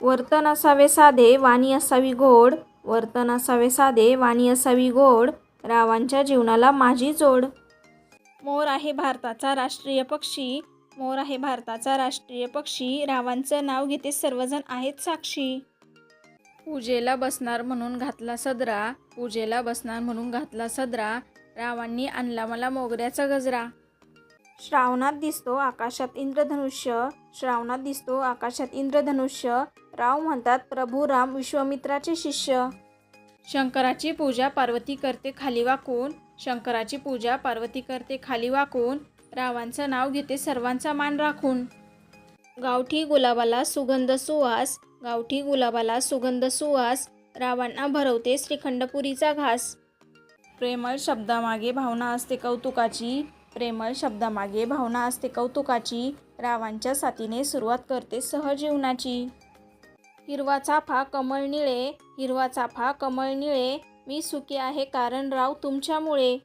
वर्तन असावे साधे वाणी असावी गोड. वर्तन असावे साधे वाणी असावी गोड. रावांच्या जीवनाला माझी जोड. मोर आहे भारताचा राष्ट्रीय पक्षी. मोर आहे भारताचा राष्ट्रीय पक्षी. रावांचं नाव घेते सर्वजण आहेत साक्षी. पूजेला बसणार म्हणून घातला सदरा. पूजेला बसणार म्हणून घातला सदरा. रावांनी आणला मला मोगऱ्याचा गजरा. श्रावणात दिसतो आकाशात इंद्रधनुष्य. श्रावणात दिसतो आकाशात इंद्रधनुष्य. राव म्हणतात प्रभू राम विश्वामित्राचे शिष्य. शंकराची पूजा पार्वती करते खाली वाकून. शंकराची पूजा पार्वती करते खाली वाकून. रावांचं नाव घेते सर्वांचा मान राखून. गावठी गुलाबाला सुगंध सुवास. गावठी गुलाबाला सुगंध सुवास. रावांना भरवते श्रीखंडपुरीचा घास. प्रेमळ शब्दामागे भावना असते कौतुकाची. प्रेमळ शब्दामागे भावना असते कौतुकाची. रावांच्या साथीने सुरुवात करते सहजीवनाची. हिरवा चाफा कमळ निळे हिरवा चाफा कमळ निळे मी सुखी आहे कारण राव तुमच्यामुळे.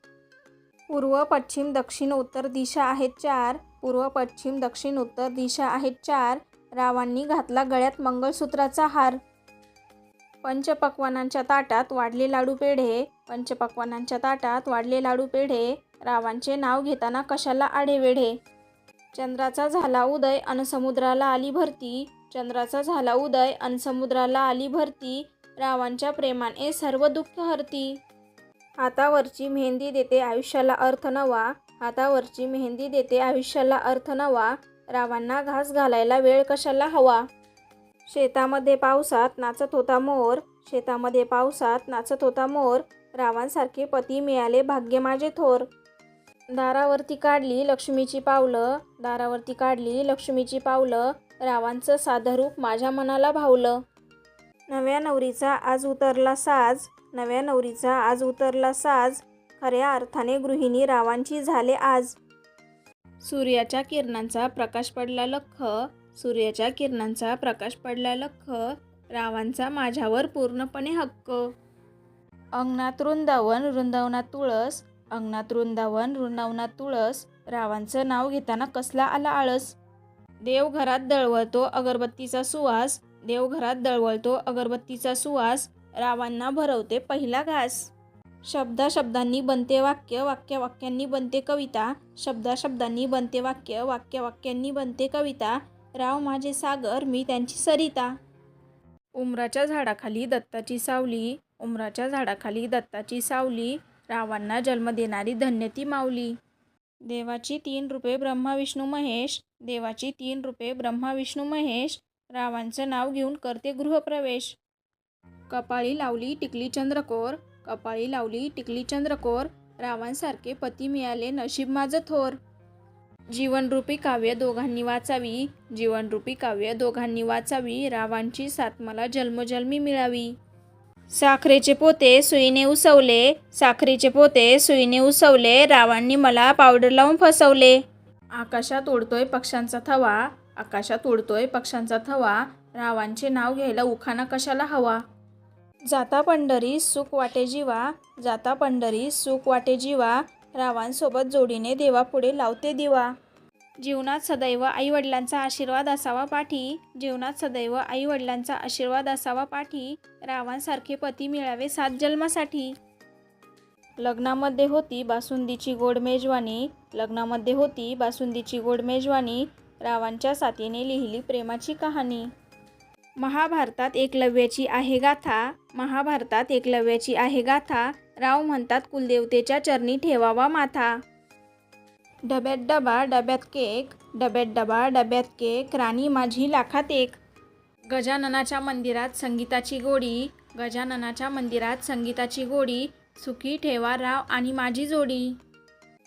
पूर्व पश्चिम दक्षिण उत्तर दिशा आहेत चार. पूर्व पश्चिम दक्षिण उत्तर दिशा आहेत चार. रावांनी घातला गळ्यात मंगळसूत्राचा हार. पंचपक्वानांच्या ताटात वाढले लाडू पेढे पंचपक्वानांच्या ताटात वाढले लाडू पेढे. रावांचे नाव घेताना कशाला आढेवेढे? चंद्राचा झाला उदय अन समुद्राला आली भरती. चंद्राचा झाला उदय अन समुद्राला आली भरती रावांच्या प्रेमाने सर्व दुःख हरती. हातावरची मेहंदी देते आयुष्याला अर्थ नवा हातावरची मेहंदी देते आयुष्याला अर्थ नवा रावांना घास घालायला वेळ कशाला हवा? शेतामध्ये पावसात नाचत होता मोर शेतामध्ये पावसात नाचत होता मोर रावांसारखे पती मिळाले भाग्य माझे थोर. दारावरती काढली लक्ष्मीची पावलं दारावरती काढली लक्ष्मीची पावलं रावांचं साधं रूप माझ्या मनाला भावलं. नव्या नवरीचा आज उतरला साज नव्या नवरीचा आज उतरला साज खऱ्या अर्थाने गृहिणी रावांची झाले आज. सूर्याच्या किरणांचा प्रकाश पडला लख सूर्याच्या किरणांचा प्रकाश पडला लख रावांचा माझ्यावर पूर्णपणे हक्क. अंगणात वृंदावन वृंदावनात तुळस अंगणात वृंदावन वृंदावनात तुळस रावांचं नाव घेताना कसला आला आळस? देवघरात दळवळतो अगरबत्तीचा सुवास. देवघरात दळवळतो अगरबत्तीचा सुवास. रावांना भरवते पहिला घास. शब्दा शब्दांनी बनते वाक्य वाक्य वाक्यांनी बनते कविता. शब्दा शब्दांनी बनते वाक्य वाक्य वाक्यांनी बनते कविता. राव माझे सागर मी त्यांची सरिता. उमराच्या झाडाखाली दत्ताची सावली. उमराच्या झाडाखाली दत्ताची सावली. रावांना जन्म देणारी धन्य ती माऊली. देवाची तीन रूपे ब्रह्मा विष्णू महेश. देवाची तीन रूपे ब्रह्मा विष्णू महेश. रावांचं नाव घेऊन करते गृहप्रवेश. कपाळी लावली टिकली चंद्रकोर. कपाळी लावली टिकली चंद्रकोर. रावांसारखे पती मिळाले नशीब माझं थोर. जीवनरूपी काव्य दोघांनी वाचावी. जीवनरूपी काव्य दोघांनी वाचावी. रावांची साथ मला जन्मजन्मी मिळावी. साखरेचे पोते सुईने उसवले. साखरेचे पोते सुईने उसवले. रावांनी मला पावडर लावून फसवले. आकाशात उडतोय पक्ष्यांचा थवा. आकाशात उडतोय पक्ष्यांचा थवा. रावांचे नाव घ्यायला उखाणा कशाला हवा? जाता पंढरी सुख वाटे जीवा. जाता पंढरी सुख वाटे जीवा. रावांसोबत जोडीने देवापुढे लावते दिवा. जीवनात सदैव आईवडिलांचा आशीर्वाद असावा पाठी. जीवनात सदैव आईवडिलांचा आशीर्वाद असावा पाठी. रावांसारखे पती मिळावे सात जन्मासाठी. लग्नामध्ये होती बासुंदीची गोड मेजवानी. लग्नामध्ये होती बासुंदीची गोड मेजवानी. रावांच्या साथीने लिहिली प्रेमाची कहाणी. महाभारतात एकलव्याची आहे गाथा. महाभारतात एकलव्याची आहे गाथा. राव म्हणतात कुलदेवतेच्या चरणी ठेवावा माथा. डब्यात डबा डब्यात केक डब्यात डबा डब्यात केक राणी माझी लाखात एक. गजाननाच्या मंदिरात संगीताची गोडी गजाननाच्या मंदिरात संगीताची गोडी सुखी ठेवा राव आणि माझी जोडी.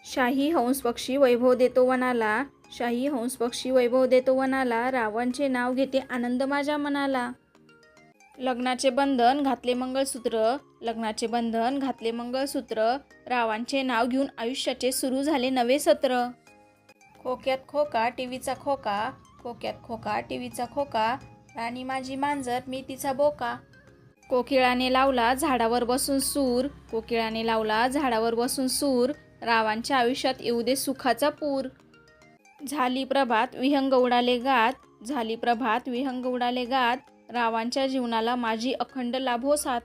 शाही हंस पक्षी वैभव देतो वनाला शाही हंस पक्षी वैभव देतो वनाला रावणचे नाव घेते आनंद माझ्या मनाला. लग्नाचे बंधन घातले मंगळसूत्र. लग्नाचे बंधन घातले मंगळसूत्र. रावांचे नाव घेऊन आयुष्याचे सुरू झाले नवे सत्र. खोक्यात खोका टीव्हीचा खोका. खोक्यात खोका टीव्हीचा खोका. राणी माझी मांजर मी तिचा बोका. कोकिळाने लावला झाडावर बसून सूर. कोकिळाने लावला झाडावर बसून सूर. रावांच्या आयुष्यात येऊ दे सुखाचा पूर. झाली प्रभात विहंग उडाले गात. झाली प्रभात विहंग उडाले गात. रावांच्या जीवनाला माझी अखंड लाभो हो साथ.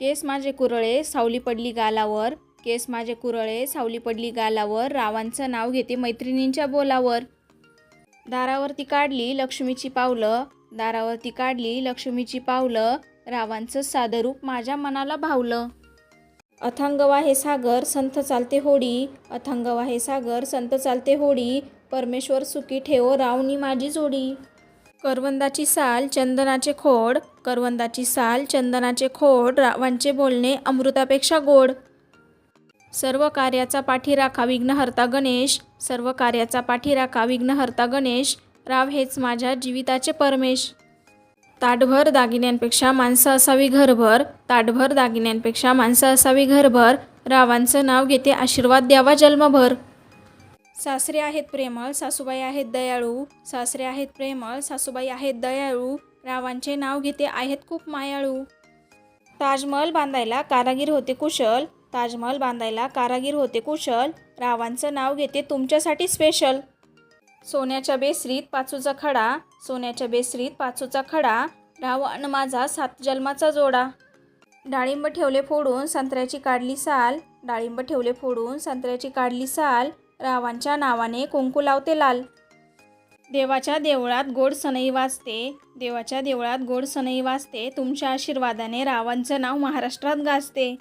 केस माझे कुरळे सावली पडली गालावर. केस माझे कुरळे सावली पडली गालावर. रावांचं नाव घेते मैत्रिणींच्या बोलावर. दारावरती काढली लक्ष्मीची पावलं. दारावरती काढली लक्ष्मीची पावलं. रावांचं सादरूप माझ्या मनाला भावलं. अथांगवा हे सागर संत चालते होडी. अथांगवा हे सागर संत चालते होडी. परमेश्वर सुखी ठेवो रावणी माझी जोडी. करवंदाची साल चंदनाचे खोड करवंदाची साल चंदनाचे खोड रावांचे बोलणे अमृतापेक्षा गोड. सर्व कार्याचा पाठीराखा विघ्नहर्ता गणेश. सर्व कार्याचा पाठीराखा विघ्नहर्ता गणेश. राव हेच माझ्या जीविताचे परमेश. ताटभर दागिन्यांपेक्षा माणसं असावी घरभर. ताटभर दागिन्यांपेक्षा माणसं असावी घरभर. रावांचं नाव घेते आशीर्वाद द्यावा जन्मभर. सासरे आहेत प्रेमळ सासूबाई आहेत दयाळू. सासरे आहेत प्रेमळ सासूबाई आहेत दयाळू. रावांचे नाव घेते आहेत खूप मायाळू. ताजमहल बांधायला कारागीर होते कुशल. ताजमहल बांधायला कारागीर होते कुशल. रावांचं नाव घेते तुमच्यासाठी स्पेशल सोन्याच्या बेसरीत पाचूचा खडा. सोन्याच्या बेसरीत पाचूचा खडा. राव अन माझा सात जन्माचा जोडा. डाळिंब ठेवले फोडून संत्र्याची काढली साल. डाळिंब ठेवले फोडून संत्र्याची काढली साल. रावांच्या नावाने कुंकू लावते लाल. देवाच्या देवळात गोड सनई वाजते. देवाच्या देवळात गोड सनई वाजते. तुमच्या आशीर्वादाने रावांचं नाव महाराष्ट्रात गाजते.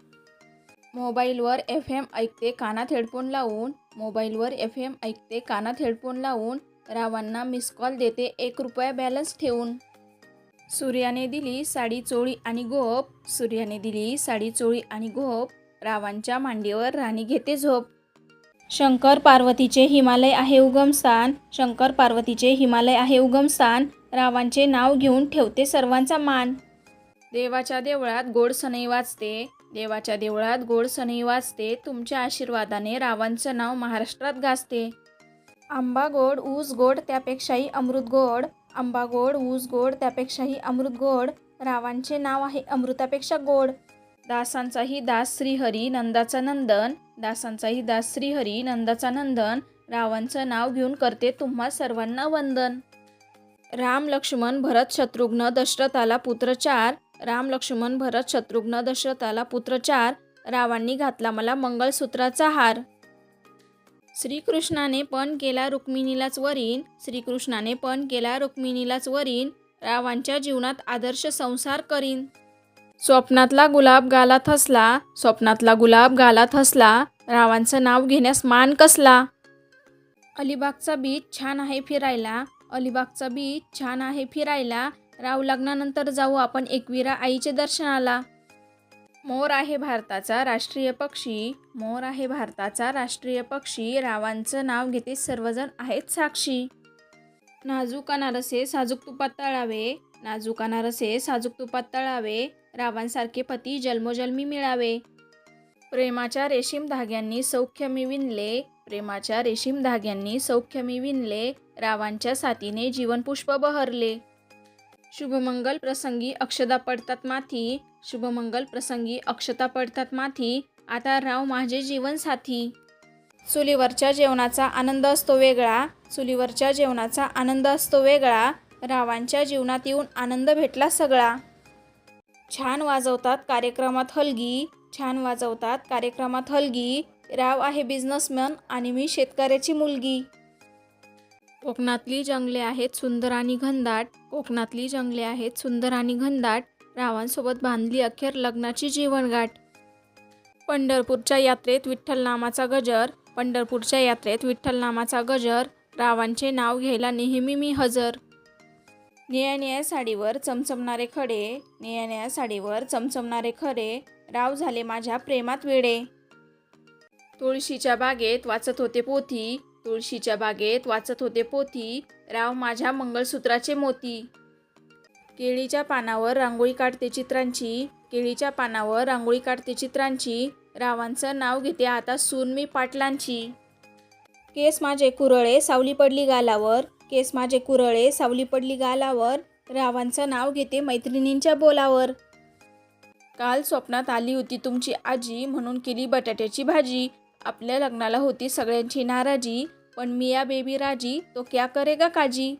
मोबाईलवर एफ एम ऐकते कानात हेडफोन लावून. मोबाईलवर एफ एम ऐकते कानात हेडफोन लावून. रावांना मिस कॉल देते एक रुपया बॅलन्स ठेवून. सूर्याने दिली साडी चोळी आणि गोप. सूर्याने दिली साडी चोळी आणि गोप. रावांच्या मांडीवर राणी घेते झोप. शंकर पार्वतीचे हिमालय आहे उगमस्थान शंकर पार्वतीचे हिमालय आहे उगमस्थान रावांचे नाव घेऊन ठेवते सर्वांचा मान. देवाच्या देवळात गोड सनई वाजते. देवाच्या देवळात गोड सनई वाजते. तुमच्या आशीर्वादाने रावांचं नाव महाराष्ट्रात गाजते. आंबा गोड ऊस गोड त्यापेक्षाही अमृत गोड. आंबा गोड ऊस गोड त्यापेक्षाही अमृत गोड. रावांचे नाव आहे अमृतापेक्षा गोड. दासांचाही दास श्रीहरी नंदाचा नंदन. दासांचाही दास श्रीहरी नंदाचा नंदन. रावांचं नाव घेऊन करते तुम्हा सर्वांना वंदन. राम लक्ष्मण भरत शत्रुघ्न दशरथाला पुत्र चार. राम लक्ष्मण भरत शत्रुघ्न दशरथाला पुत्र चार. रावांनी घातला मला मंगळसूत्राचा हार. श्रीकृष्णाने पण केला रुक्मिणीलाच वरीन. श्रीकृष्णाने पण केला रुक्मिणीलाच वरीन. रावांच्या जीवनात आदर्श संसार करीन. स्वप्नातला गुलाब गालात हसला स्वप्नातला गुलाब गालात हसला रावांचं नाव घेण्यास मान कसला? अलिबागचा बीच छान आहे फिरायला अलिबागचा बीच छान आहे फिरायला राव लग्नानंतर जाऊ आपण एकविरा आईचे दर्शनाला. मोर आहे भारताचा राष्ट्रीय पक्षी मोर आहे भारताचा राष्ट्रीय पक्षी रावांचं नाव घेते सर्वजण आहेत साक्षी. नाजूक अनारसे साजूक तुपात तळावे नाजूक अनारसे साजूक तुपात तळावे रावांसारखे पती जन्मोजन्मी मिळावे. प्रेमाच्या रेशीम धाग्यांनी सौख्य मी विणले. प्रेमाच्या रेशीम धाग्यांनी सौख्य मी विणले. रावांच्या साथीने जीवनपुष्प बहरले. शुभमंगल प्रसंगी अक्षता पडतात माथी. शुभमंगल प्रसंगी अक्षता पडतात माथी. आता राव माझे जीवनसाथी चुलीवरच्या जेवणाचा आनंद असतो वेगळा. चुलीवरच्या जेवणाचा आनंद असतो वेगळा. रावांच्या जीवनात येऊन आनंद भेटला सगळा. छान वाजवतात कार्यक्रमात हलगी छान वाजवतात कार्यक्रमात हलगी. राव आहे बिझनेसमॅन आणि मी शेतकऱ्याची मुलगी. कोकणातली जंगले आहेत सुंदर आणि घनदाट. कोकणातली जंगले आहेत सुंदर आणि घनदाट. रावांसोबत बांधली अखेर लग्नाची जीवनगाठ. पंढरपूरच्या यात्रेत विठ्ठल नामाचा गजर. पंढरपूरच्या यात्रेत विठ्ठल नामाचा गजर. रावांचे नाव घ्यायला नेहमी मी हजर. निळ्या निळ्या साडीवर चमचमणारे खडे निळ्या निळ्या साडीवर चमचमणारे खडे राव झाले माझ्या प्रेमात वेडे. तुळशीच्या बागेत वाचत होते पोथी तुळशीच्या बागेत वाचत होते पोथी राव माझ्या मंगळसूत्राचे मोती. केळीच्या पानावर रांगोळी काढते चित्रांची केळीच्या पानावर रांगोळी काढते चित्रांची रावांचं नाव घेते आता सून मी पाटलांची. केस माझे कुरळे सावली पडली गालावर केस माझे कुरळे सावली पडली गालावर. रावांचं नाव घेते मैत्रिणींच्या बोलावर. काल स्वप्नात आली होती तुमची आजी म्हणून केली बटाट्याची भाजी. आपल्या लग्नाला होती सगळ्यांची नाराजी पण मिया बेबी राजी तो क्या करेगा काजी?